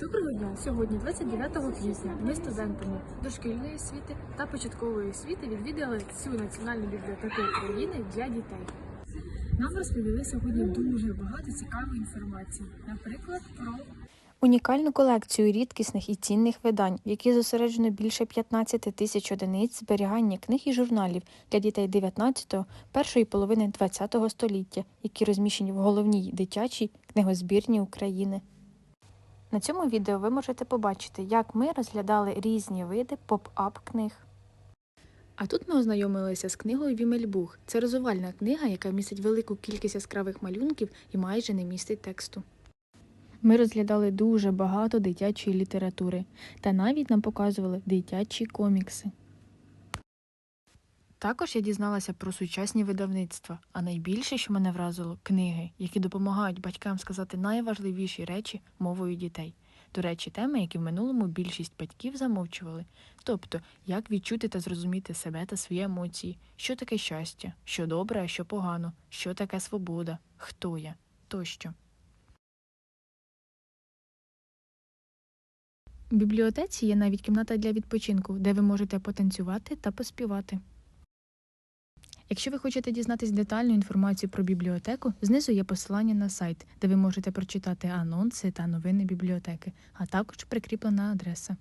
Доброго дня! Сьогодні, 29 квітня, ми студентами дошкільної освіти та початкової освіти відвідали цю національну бібліотеку України для дітей. Нам розповіли сьогодні дуже багато цікавої інформації, наприклад, про Унікальну колекцію рідкісних і цінних видань, в якій зосереджено більше 15 тисяч одиниць зберігання книг і журналів для дітей 19-го, першої половини 20-го століття, які розміщені в головній дитячій книгозбірні України. На цьому відео ви можете побачити, як ми розглядали різні види поп-ап книг. А тут ми ознайомилися з книгою Вімельбух. Це розвивальна книга, яка містить велику кількість яскравих малюнків і майже не містить тексту. Ми розглядали дуже багато дитячої літератури, та навіть нам показували дитячі комікси. Також я дізналася про сучасні видавництва, а найбільше, що мене вразило, книги, які допомагають батькам сказати найважливіші речі мовою дітей. До речі, теми, які в минулому більшість батьків замовчували. Тобто, як відчути та зрозуміти себе та свої емоції, що таке щастя, що добре, а що погано, що таке свобода, хто я тощо. В бібліотеці є навіть кімната для відпочинку, де ви можете потанцювати та поспівати. Якщо ви хочете дізнатись детальну інформацію про бібліотеку, знизу є посилання на сайт, де ви можете прочитати анонси та новини бібліотеки, а також прикріплена адреса.